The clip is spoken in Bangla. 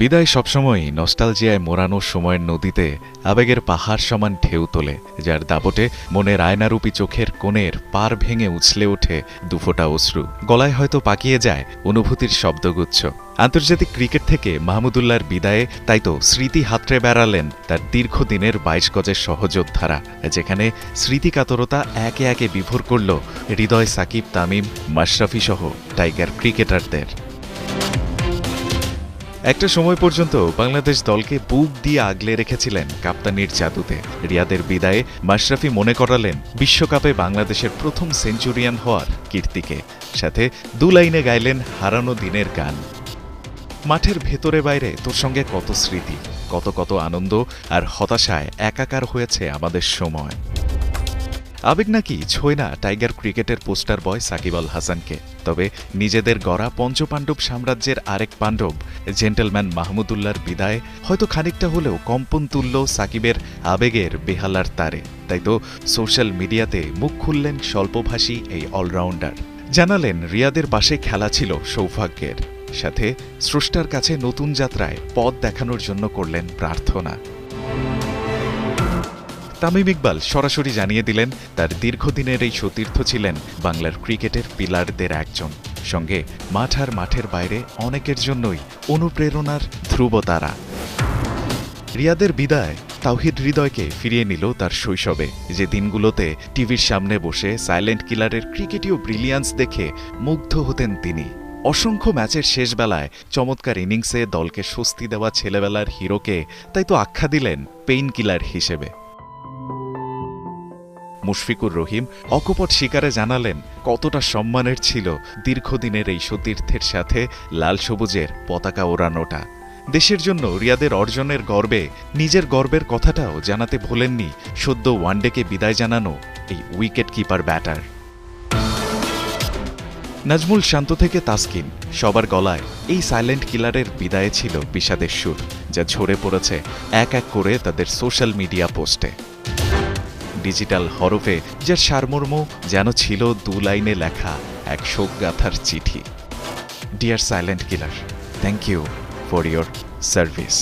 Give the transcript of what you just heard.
বিদায় সবসময়ই নস্টালজিয়ায় মোড়ানো সময়ের নদীতে আবেগের পাহাড় সমান ঢেউ তোলে, যার দাপটে মনের আয়নারূপী চোখের কোণের পার ভেঙে উছলে ওঠে দুফোটা অশ্রু। গলায় হয়তো পাকিয়ে যায় অনুভূতির শব্দগুচ্ছ। আন্তর্জাতিক ক্রিকেট থেকে মাহমুদুল্লাহর বিদায়ে তাই তো স্মৃতি হাতড়ে বেড়ালেন তার দীর্ঘদিনের বাইশ গজের সহযোদ্ধারা, যেখানে স্মৃতিকাতরতা একে একে বিভোর করল হৃদয় সাকিব, তামিম মাশরাফি সহ টাইগার ক্রিকেটারদের। একটা সময় পর্যন্ত বাংলাদেশ দলকে বুক দিয়ে আগলে রেখেছিলেন কাপ্তানির জাদুতে। রিয়াদের বিদায়ে মাশরাফি মনে করালেন বিশ্বকাপে বাংলাদেশের প্রথম সেঞ্চুরিয়ান হওয়ার কীর্তিকে। সাথে দু লাইনে গাইলেন হারানো দিনের গান। মাঠের ভেতরে বাইরে তোর সঙ্গে কত স্মৃতি, কত কত আনন্দ আর হতাশায় একাকার হয়েছে আমাদের সময়। আবেগ নাকি ছোয় না টাইগার ক্রিকেটের পোস্টার বয় সাকিব আল হাসানকে? তবে নিজেদের গড়া পঞ্চপাণ্ডব সাম্রাজ্যের আরেক পাণ্ডব, জেন্টেলম্যান মাহমুদুল্লাহর বিদায় হয়তো খানিকটা হলেও কম্পন তুলল সাকিবের আবেগের বেহালার তারে। তাই তো সোশ্যাল মিডিয়াতে মুখ খুললেন স্বল্পভাষী এই অলরাউন্ডার। জানালেন, রিয়াদের পাশে খেলা ছিল সৌভাগ্যের। সাথে স্রষ্টার কাছে নতুন যাত্রায় পথ দেখানোর জন্য করলেন প্রার্থনা। তামিম ইকবাল সরাসরি জানিয়ে দিলেন, তার দীর্ঘদিনের এই সতীর্থ ছিলেন বাংলার ক্রিকেটের পিলারদের একজন। সঙ্গে মাঠ আর মাঠের বাইরে অনেকের জন্যই অনুপ্রেরণার ধ্রুবতারা। রিয়াদের বিদায় তাওহিদ হৃদয়কে ফিরিয়ে নিল তার শৈশবে। যে দিনগুলোতে টিভির সামনে বসে সাইলেন্ট কিলারের ক্রিকেটীয় ব্রিলিয়ান্স দেখে মুগ্ধ হতেন তিনি। অসংখ্য ম্যাচের শেষ বেলায় চমৎকার ইনিংসে দলকে স্বস্তি দেওয়া ছেলেবেলার হিরোকে, তাই তো আখ্যা দিলেন পেইন কিলার হিসেবে। মুশফিকুর রহিম অকপট শিকারে জানালেন কতটা সম্মানের ছিল দীর্ঘদিনের এই সতীর্থের সাথে লাল সবুজের পতাকা ওড়ানোটা। দেশের জন্য রিয়াদের অর্জনের গর্বে, নিজের গর্বের কথাটাও জানাতে ভোলেননি সদ্য ওয়ানডেকে বিদায় জানানো এই wicket keeper batter. Najmul Shanto থেকে তাসকিন, সবার গলায় এই সাইলেন্ট কিলারের বিদায়ে ছিল বিষাদের সুর, যা ঝরে পড়েছে এক এক করে তাদের সোশ্যাল মিডিয়া পোস্টে। ডিজিটাল হরফে, যার সারমর্ম যেন ছিল দু লাইনে লেখা এক শোকগাথার চিঠি। Dear silent killer thank you for your service